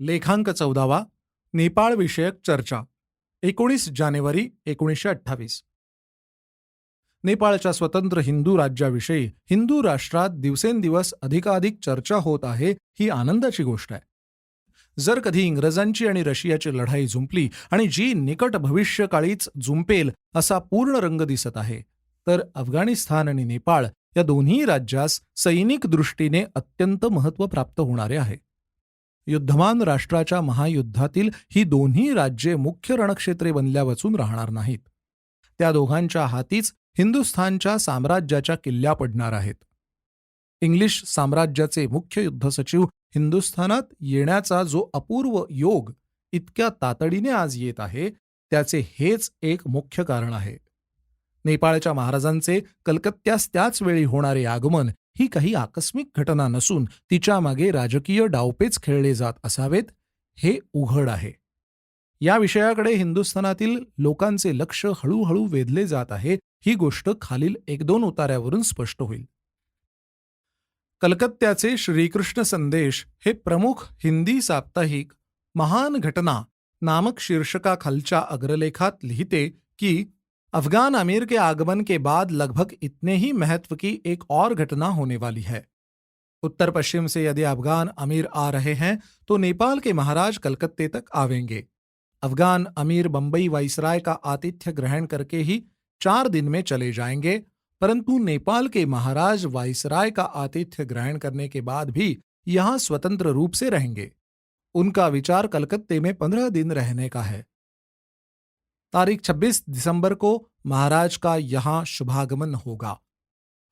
लेखांक चौदावा नेपाळ विषयक चर्चा एकोणीस जानेवारी एकोणीसशे अठ्ठावीस. नेपाळच्या स्वतंत्र हिंदू राज्याविषयी हिंदू राष्ट्रात दिवसेंदिवस अधिकाधिक चर्चा होत आहे ही आनंदाची गोष्ट आहे. जर कधी इंग्रजांची आणि रशियाची लढाई झुंपली आणि जी निकट भविष्यकाळीच जुंपेल असा पूर्ण रंग दिसत आहे तर अफगाणिस्तान आणि नेपाळ या दोन्ही राज्यास सैनिक दृष्टीने अत्यंत महत्त्व प्राप्त होणारे आहे. युद्धमान राष्ट्राच्या महायुद्धातील ही दोन्ही राज्ये मुख्य रणक्षेत्रे बनल्या वचून राहणार नाहीत. त्या दोघांच्या हातीच हिंदुस्थानच्या साम्राज्याच्या किल्ल्या पडणार आहेत. इंग्लिश साम्राज्याचे मुख्य युद्ध सचिव हिंदुस्थानात येण्याचा जो अपूर्व योग इतक्या तातडीने आज येत आहे त्याचे हेच एक मुख्य कारण आहे. नेपाळच्या महाराजांचे कलकत्त्यास त्याच वेळी होणारे आगमन ही काही आकस्मिक घटना नसून तिच्यामागे राजकीय डावपेच खेळले जात असावेत हे उघड आहे. या विषयाकडे हिंदुस्थानातील लोकांचे लक्ष हळूहळू वेधले जात आहे ही गोष्ट खालील एक दोन उतार्यावरून स्पष्ट होईल. कलकत्त्याचे श्रीकृष्ण संदेश हे प्रमुख हिंदी साप्ताहिक महान घटना नामक शीर्षकाखालच्या अग्रलेखात लिहिते की अफगान अमीर के आगमन के बाद लगभग इतने ही महत्व की एक और घटना होने वाली है। उत्तर पश्चिम से यदि अफगान अमीर आ रहे हैं तो नेपाल के महाराज कलकत्ते तक आवेंगे। अफगान अमीर बंबई वाइसराय का आतिथ्य ग्रहण करके ही चार दिन में चले जाएँगे, परंतु नेपाल के महाराज वाइसराय का आतिथ्य ग्रहण करने के बाद भी यहाँ स्वतंत्र रूप से रहेंगे। उनका विचार कलकत्ते में पंद्रह दिन रहने का है। तारीख 26 दिसंबर को महाराज का यहाँ शुभागमन होगा।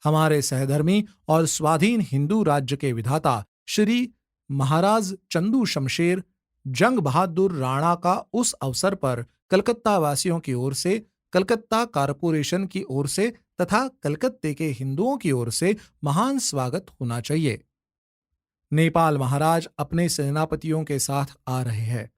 हमारे सहधर्मी और स्वाधीन हिंदू राज्य के विधाता श्री महाराज चंदू शमशेर, जंग बहादुर राणा का उस अवसर पर कलकत्ता वासियों की ओर से, कलकत्ता कारपोरेशन की ओर से तथा कलकत्ते के हिंदुओं की ओर से महान स्वागत होना चाहिए। नेपाल महाराज अपने सेनापतियों के साथ आ रहे हैं।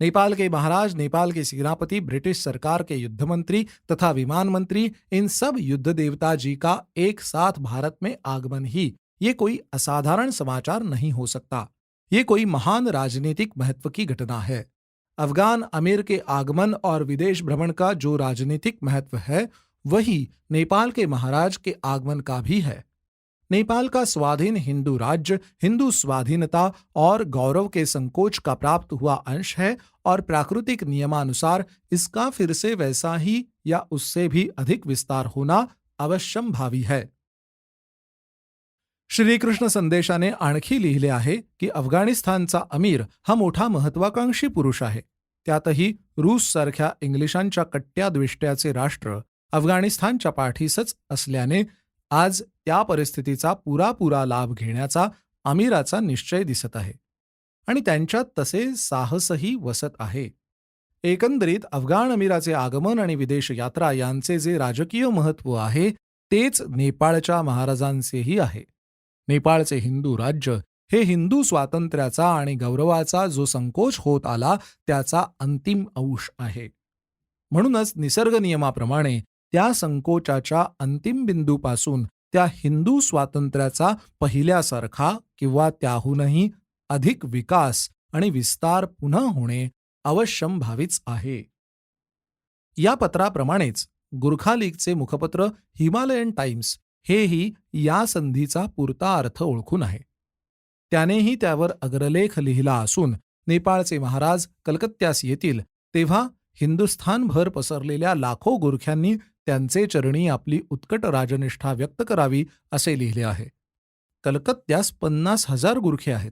नेपाल के महाराज, नेपाल के सेनापति, ब्रिटिश सरकार के युद्ध मंत्री तथा विमान मंत्री, इन सब युद्ध देवता जी का एक साथ भारत में आगमन ही ये कोई असाधारण समाचार नहीं हो सकता। ये कोई महान राजनीतिक महत्व की घटना है। अफगान अमीर के आगमन और विदेश भ्रमण का जो राजनीतिक महत्व है, वही नेपाल के महाराज के आगमन का भी है। नेपाल का स्वाधीन हिंदू राज्य, हिंदू स्वाधीनता और गौरव के संकोच का प्राप्त हुआ अंश है और प्राकृतिक नियमानुसार इसका फिर से वैसा ही या उससे भी अधिक विस्तार होना अवश्यम भावी है। श्रीकृष्ण संदेशाने आणखी लिहिले आहे की अफगाणिस्तानचा अमीर हा मोठा महत्वाकांक्षी पुरुष आहे. त्यातही रूस सारख्या इंग्लिशांच्या कट्ट्या द्वेष्ट्याचे राष्ट्र अफगाणिस्तानच्या पाठीसच असल्याने आज त्या परिस्थितीचा पुरापुरा लाभ घेण्याचा आमिराचा निश्चय दिसत आहे. आणि त्यांच्यात तसे साहसही वसत आहे. एकंदरीत अफगाण अमीराचे आगमन आणि विदेश यात्रा यांचे जे राजकीय महत्त्व आहे तेच नेपाळच्या महाराजांचेही आहे. नेपाळचे हिंदू राज्य हे हिंदू स्वातंत्र्याचा आणि गौरवाचा जो संकोच होत आला त्याचा अंतिम अंश आहे. म्हणूनच निसर्ग नियमाप्रमाणे त्या संकोचाच्या अंतिम बिंदूपासून त्या हिंदू स्वातंत्र्याचा पहिल्यासारखा किंवा त्याहूनही अधिक विकास आणि विस्तार पुन्हा होणे अवश्यम भावीच आहे. या पत्राप्रमाणेच गुरखा लीगचे मुखपत्र हिमालयन टाइम्स हेही या संधीचा पुरता अर्थ ओळखून आहे. त्यानेही त्यावर अग्रलेख लिहिला असून नेपाळचे महाराज कलकत्त्यास येतील तेव्हा हिंदुस्थानभर पसरलेल्या लाखो गुरख्यांनी त्यांचे चरणी आपली उत्कट राजनिष्ठा व्यक्त करावी असे लिहिले आहे. कलकत्त्यास पन्नास हजार गुरखे आहेत.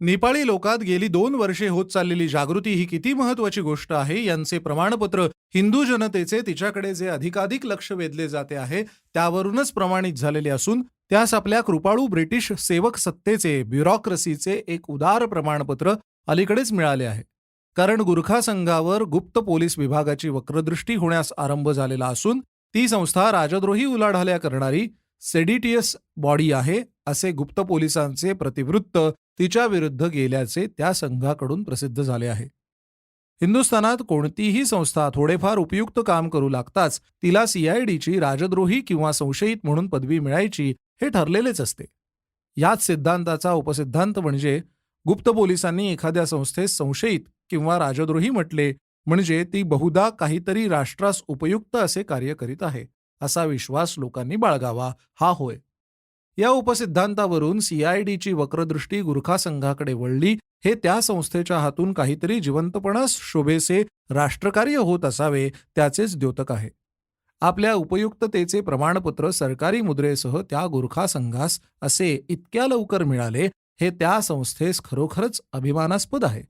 नेपाळी लोकात गेली दोन वर्षे होत चाललेली जागृती ही किती महत्वाची गोष्ट आहे यांचे प्रमाणपत्र हिंदू जनतेचे तिच्याकडे जे अधिकाधिक लक्ष वेधले जाते आहे त्यावरूनच प्रमाणित झालेले असून त्यास आपल्या कृपाळू ब्रिटिश सेवक सत्तेचे ब्युरॉक्रसीचे एक उदार प्रमाणपत्र अलीकडेच मिळाले आहे. कारण गुरखा संघावर गुप्त पोलीस विभागाची वक्रदृष्टी होण्यास आरंभ झालेला असून ती संस्था राजद्रोही उलाढाल्या करणारी सेडिटियस बॉडी आहे असे गुप्त पोलिसांचे प्रतिवृत्त तिच्या विरुद्ध गेल्याचे त्या संघाकडून प्रसिद्ध झाले आहे. हिंदुस्थानात कोणतीही संस्था थोडेफार उपयुक्त काम करू लागताच तिला सीआयडीची राजद्रोही किंवा संशयित म्हणून पदवी मिळायची हे ठरलेलेच असते. याच सिद्धांताचा उपसिद्धांत म्हणजे गुप्त पोलिसांनी एखाद्या संस्थेस संशयित किंवा राजद्रोही म्हटले म्हणजे ती बहुधा काहीतरी राष्ट्रास उपयुक्त असे कार्य करीत आहे असा विश्वास लोकांनी बाळगावा हा होय. या उपसिद्धांतावरून सीआयडीची वक्रदृष्टी गुरखा संघाकडे वळली हे त्या संस्थेच्या हातून काहीतरी जिवंतपणास शोभेसे राष्ट्रकार्य होत असावे त्याचेच द्योतक आहे. आपल्या उपयुक्ततेचे प्रमाणपत्र सरकारी मुद्रेसह त्या गुरखा संघास असे इतक्या लवकर मिळाले हे त्या संस्थेस खरोखरच अभिमानास्पद आहे.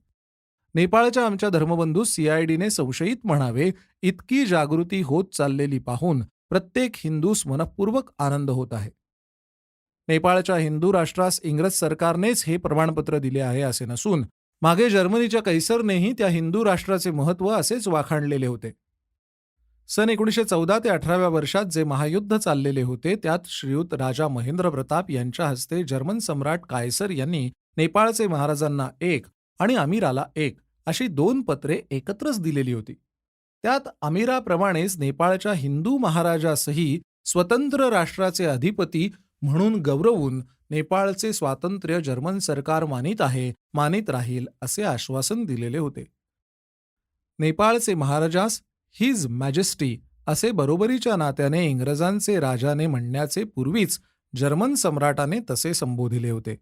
नेपाळच्या आमच्या धर्मबंधू सीआयडीने संशयित म्हणावे इतकी जागृती होत चाललेली पाहून प्रत्येक हिंदूस मनपूर्वक आनंद होत आहे. नेपाळच्या हिंदू राष्ट्रास इंग्रज सरकारनेच हे प्रमाणपत्र दिले आहे असे नसून मागे जर्मनीच्या कैसरनेही त्या हिंदू राष्ट्राचे महत्त्व असेच वाखाणलेले होते. सन एकोणीसशे चौदा ते अठराव्या वर्षात जे महायुद्ध चाललेले होते त्यात श्रीयुत राजा महेंद्र प्रताप यांच्या हस्ते जर्मन सम्राट कायसर यांनी नेपाळचे महाराजांना एक आणि अमीराला एक अशी दोन पत्रे एकत्रच दिलेली होती. त्यात अमीराप्रमाणेच नेपाळच्या हिंदू महाराजासही स्वतंत्र राष्ट्राचे अधिपती म्हणून गौरवून नेपाळचे स्वातंत्र्य जर्मन सरकार मानित आहे मानित राहील असे आश्वासन दिलेले होते. नेपाळचे महाराजास हिज मॅजेस्टी असे बरोबरीच्या नात्याने इंग्रजांचे राजाने म्हणण्याचे पूर्वीच जर्मन सम्राटाने तसे संबोधिले होते.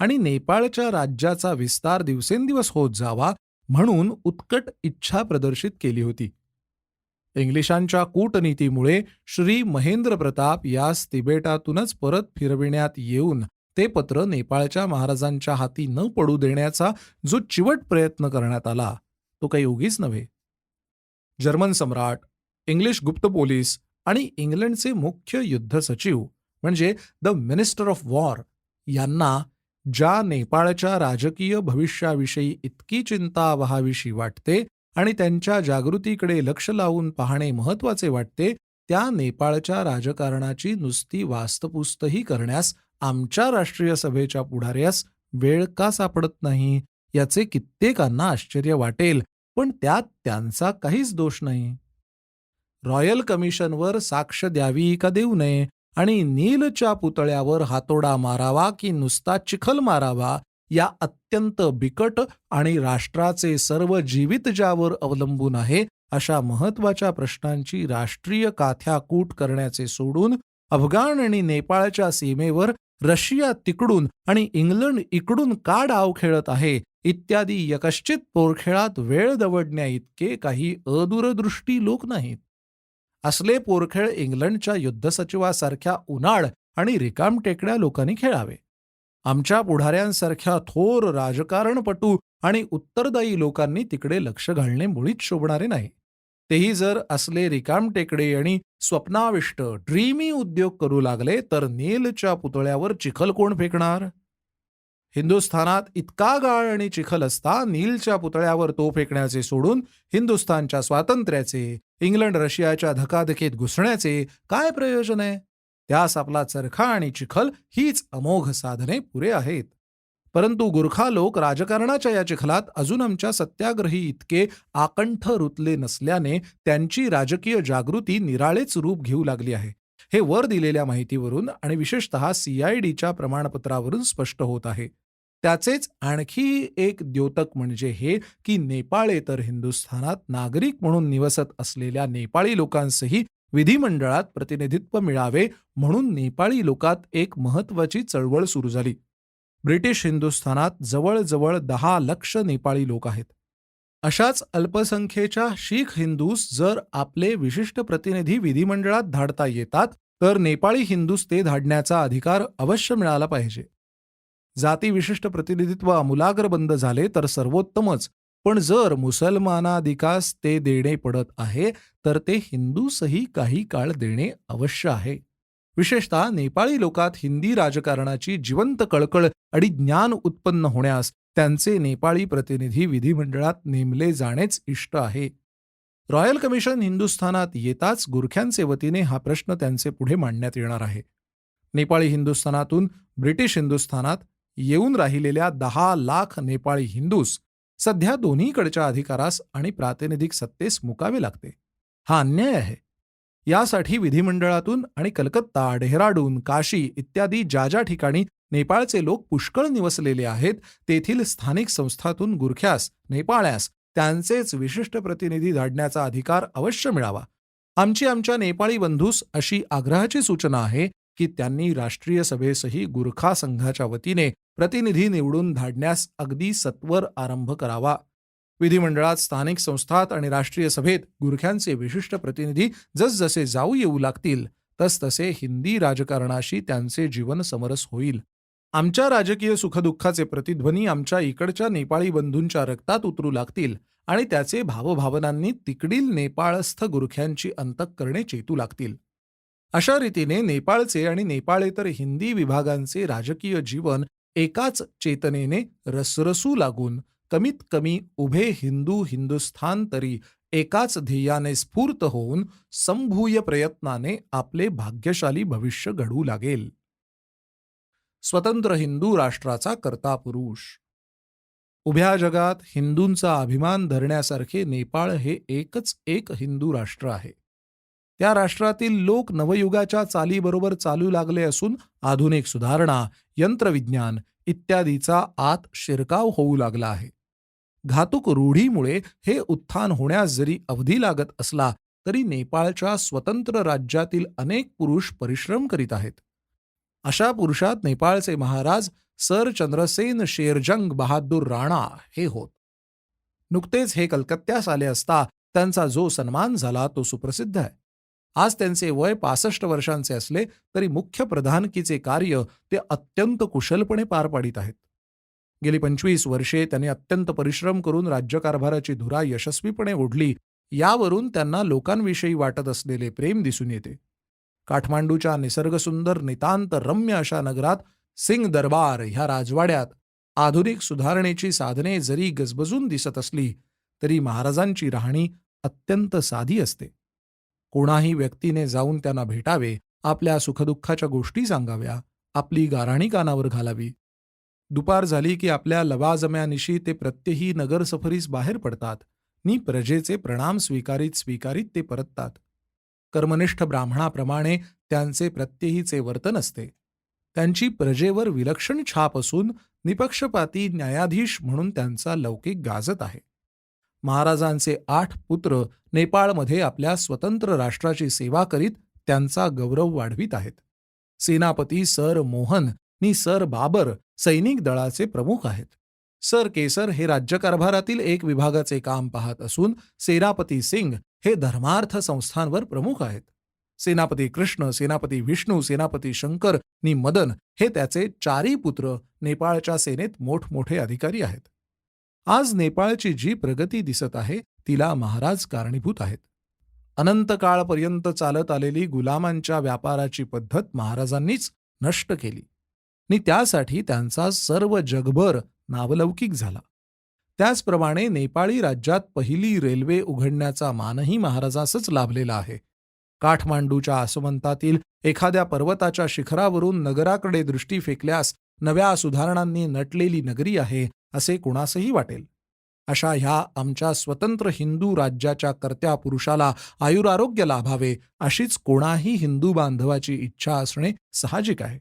आणि नेपाळच्या राज्याचा विस्तार दिवसेंदिवस होत जावा म्हणून उत्कट इच्छा प्रदर्शित केली होती. इंग्लिशांच्या कूटनीतीमुळे श्री महेंद्र प्रताप यास तिबेटातूनच परत फिरविण्यात येऊन ते पत्र नेपाळच्या महाराजांच्या हाती न पडू देण्याचा जो चिवट प्रयत्न करण्यात आला तो काही उगीच नव्हे. जर्मन सम्राट इंग्लिश गुप्त पोलीस आणि इंग्लंडचे मुख्य युद्ध सचिव म्हणजे द मिनिस्टर ऑफ वॉर यांना ज्या नेपाळच्या राजकीय भविष्याविषयी इतकी चिंता व्हावीशी वाटते आणि त्यांच्या जागृतीकडे लक्ष लावून पाहणे महत्त्वाचे वाटते त्या नेपाळच्या राजकारणाची नुसती वास्तपुस्तही करण्यास आमच्या राष्ट्रीय सभेच्या पुढाऱ्यास वेळ का सापडत नाही याचे कित्येकांना आश्चर्य वाटेल पण त्यात त्यांचा काहीच दोष नाही. रॉयल कमिशनवर साक्ष द्यावी का देऊ नये आणि नीलच्या पुतळ्यावर हातोडा मारावा की नुसता चिखल मारावा या अत्यंत बिकट आणि राष्ट्राचे सर्व जीवित ज्यावर अवलंबून आहे अशा महत्त्वाच्या प्रश्नांची राष्ट्रीय काथ्याकूट करण्याचे सोडून अफगाण आणि नेपाळच्या सीमेवर रशिया तिकडून आणि इंग्लंड इकडून का डाव खेळत आहे इत्यादी यकश्चित पोरखेळात वेळ दवडण्या इतके काही अदूरदृष्टी लोक नाहीत. असले पोरखेळ इंग्लंडच्या युद्धसचिवासारख्या उन्हाळ आणि रिकामटेकड्या लोकांनी खेळावे. आमच्या पुढाऱ्यांसारख्या थोर राजकारणपटू आणि उत्तरदायी लोकांनी तिकडे लक्ष घालणे मुळीच शोभणारे नाही. तेही जर असले रिकामटेकडे आणि स्वप्नाविष्ट ड्रीमी उद्योग करू लागले तर नेलच्या पुतळ्यावर चिखल कोण फेकणार? हिंदुस्थानात इतका गाळ आणि चिखल असता नीलच्या पुतळ्यावर तो फेकण्याचे सोडून हिंदुस्थानच्या स्वातंत्र्याचे इंग्लंड रशियाच्या धकाधकीत घुसण्याचे काय प्रयोजन आहे? त्यास आपला चरखा आणि चिखल हीच अमोघ साधने पुरे आहेत. परंतु गुरखा लोक राजकारणाच्या या चिखलात अजून आमच्या सत्याग्रही इतके आकंठ रुतले नसल्याने त्यांची राजकीय जागृती निराळेच रूप घेऊ लागली आहे. हे वर दिलेल्या माहितीवरून आणि विशेषतः सीआयडीच्या प्रमाणपत्रावरून स्पष्ट होत आहे. त्याचेच आणखी एक द्योतक म्हणजे हे की नेपाळे तर हिंदुस्थानात नागरिक म्हणून निवसत असलेल्या नेपाळी लोकांसही विधिमंडळात प्रतिनिधित्व मिळावे म्हणून नेपाळी लोकात एक महत्वाची चळवळ सुरू झाली. ब्रिटिश हिंदुस्थानात जवळजवळ दहा लक्ष नेपाळी लोक आहेत. अशाच अल्पसंख्येच्या शीख हिंदूस जर आपले विशिष्ट प्रतिनिधी विधिमंडळात धाडता येतात तर नेपाळी हिंदूस ते धाडण्याचा अधिकार अवश्य मिळाला पाहिजे. जाती विशिष्ट प्रतिनिधित्व अमूलाग्र बंद झाले तर सर्वोत्तमच. पण जर मुसलमानाधिकास ते देणे पडत आहे तर ते हिंदूसही काही काळ देणे अवश्य आहे. विशेषतः नेपाळी लोकात हिंदी राजकारणाची जिवंत कळकळ आणि ज्ञान उत्पन्न होण्यास त्यांचे नेपाळी प्रतिनिधी विधिमंडळात नेमले जाणेच इष्ट आहे. रॉयल कमिशन हिंदुस्थानात येताच गुरख्यांचे वतीने हा प्रश्न त्यांचे पुढे मांडण्यात येणार आहे. नेपाळी हिंदुस्थानातून ब्रिटिश हिंदुस्थानात येऊन राहिलेल्या दहा लाख नेपाळी हिंदूस सध्या दोन्हीकडच्या अधिकारास आणि प्रातिनिधिक सत्तेस मुकावे लागते. हा अन्याय आहे. यासाठी विधिमंडळातून आणि कलकत्ता डेहराडून काशी इत्यादी ज्या ज्या ठिकाणी नेपाळचे लोक पुष्कळ निवसलेले आहेत तेथील स्थानिक संस्थातून गुरख्यास नेपाळ्यास त्यांचेच विशिष्ट प्रतिनिधी धाडण्याचा अधिकार अवश्य मिळावा. आमची आमच्या नेपाळी बंधूस अशी आग्रहाची सूचना आहे की त्यांनी राष्ट्रीय सभेसही गुरखा संघाच्या वतीने प्रतिनिधी निवडून धाडण्यास अगदी सत्वर आरंभ करावा. विधिमंडळात स्थानिक संस्थात आणि राष्ट्रीय सभेत गुरख्यांचे विशिष्ट प्रतिनिधी जसजसे जाऊ येऊ लागतील तसतसे हिंदी राजकारणाशी त्यांचे जीवन समरस होईल. आमच्या राजकीय सुखदुःखाचे प्रतिध्वनी आमच्या इकडच्या नेपाळी बंधूंच्या रक्तात उतरू लागतील आणि त्याचे भावभावनांनी तिकडील नेपाळस्थ गुरख्यांची अंतःकरणे चेतू लागतील. अशा रीतीने नेपाळचे आणि नेपाळेतर हिंदी विभागांचे राजकीय जीवन एकाच चेतनेने रसरसू लागून कमीत कमी उभे हिंदू हिंदुस्थान तरी एकाच ध्येयाने स्फूर्त होऊन संभूय प्रयत्नाने आपले भाग्यशाली भविष्य घडू लागेल. स्वतंत्र हिंदू राष्ट्राचा कर्ता पुरुष उभ्या जगात हिंदूंचा अभिमान धरण्यासारखे नेपाळ हे एकच एक हिंदू राष्ट्र आहे. त्या राष्ट्रातील लोक नवयुगाच्या चालीबरोबर चालू लागले असून आधुनिक सुधारणा यंत्रविज्ञान इत्यादीचा आत शिरकाव होऊ लागला आहे. घातुक रूढीमुळे हे उत्थान होण्यास जरी अवधी लागत असला तरी नेपाळच्या स्वतंत्र राज्यातील अनेक पुरुष परिश्रम करीत आहेत. अशा पुरुषात नेपाळचे महाराज सर चंद्रसेन शेरजंग बहादूर राणा हे होत. नुकतेच हे कलकत्त्यास आले असता त्यांचा जो सन्मान झाला तो सुप्रसिद्ध आहे. आज त्यांचे वय पासष्ट वर्षांचे असले तरी मुख्य प्रधानकीचे कार्य ते अत्यंत कुशलपणे पार पाडित आहेत. गेली पंचवीस वर्षे त्यांनी अत्यंत परिश्रम करून राज्यकारभाराची धुरा यशस्वीपणे ओढली यावरून त्यांना लोकांविषयी वाटत असलेले प्रेम दिसून येते. काठमांडूच्या निसर्गसुंदर नितांत रम्य अशा नगरात सिंग दरबार ह्या राजवाड्यात आधुनिक सुधारणेची साधने जरी गजबजून दिसत असली तरी महाराजांची राहणी अत्यंत साधी असते. कोणाही व्यक्तीने जाऊन त्यांना भेटावे आपल्या सुखदुःखाच्या गोष्टी सांगाव्या आपली गाराणी कानावर घालावी. दुपार झाली की आपल्या लवाजम्यानिशी ते प्रत्यही नगरसफरीस बाहेर पडतात. नि प्रजेचे प्रणाम स्वीकारीत स्वीकारीत ते परततात. कर्मनिष्ठ ब्राह्मणाप्रमाणे त्यांचे प्रत्यहीचे वर्तन असते. त्यांची प्रजेवर विलक्षण छाप असून निपक्षपाती न्यायाधीश म्हणून त्यांचा लौकिक गाजत आहे. महाराजांचे आठ पुत्र नेपाळमध्ये आपल्या स्वतंत्र राष्ट्राची सेवा करीत त्यांचा गौरव वाढवित आहेत. सेनापती सर मोहन नि सर बाबर सैनिक दळाचे प्रमुख आहेत. सर केसर हे राज्यकारभारातील एक विभागाचे काम पाहत असून सेनापती सिंग हे धर्मार्थ संस्थांवर प्रमुख आहेत. सेनापती कृष्ण सेनापती विष्णू सेनापती शंकर नि मदन हे त्याचे चारी पुत्र नेपाळच्या सेनेत मोठमोठे अधिकारी आहेत. आज नेपाळची जी प्रगती दिसत आहे तिला महाराज कारणीभूत आहेत. अनंत काळपर्यंत चालत आलेली गुलामांच्या व्यापाराची पद्धत महाराजांनीच नष्ट केली. आणि त्यासाठी त्यांचा सर्व जगभर नावलौकिक झाला. त्याचप्रमाणे नेपाळी राज्यात पहिली रेल्वे उघडण्याचा मानही महाराजासच लाभलेला आहे. काठमांडूच्या आसमंतातील एखाद्या पर्वताच्या शिखरावरून नगराकडे दृष्टी फेकल्यास नव्या सुधारणांनी नटलेली नगरी आहे असे कुणासही वाटेल. अशा ह्या आमच्या स्वतंत्र हिंदू राज्याच्या कर्त्या पुरुषाला आयुरारोग्य लाभावे अशीच कोणाही हिंदू बांधवाची इच्छा असणे साहजिक आहे.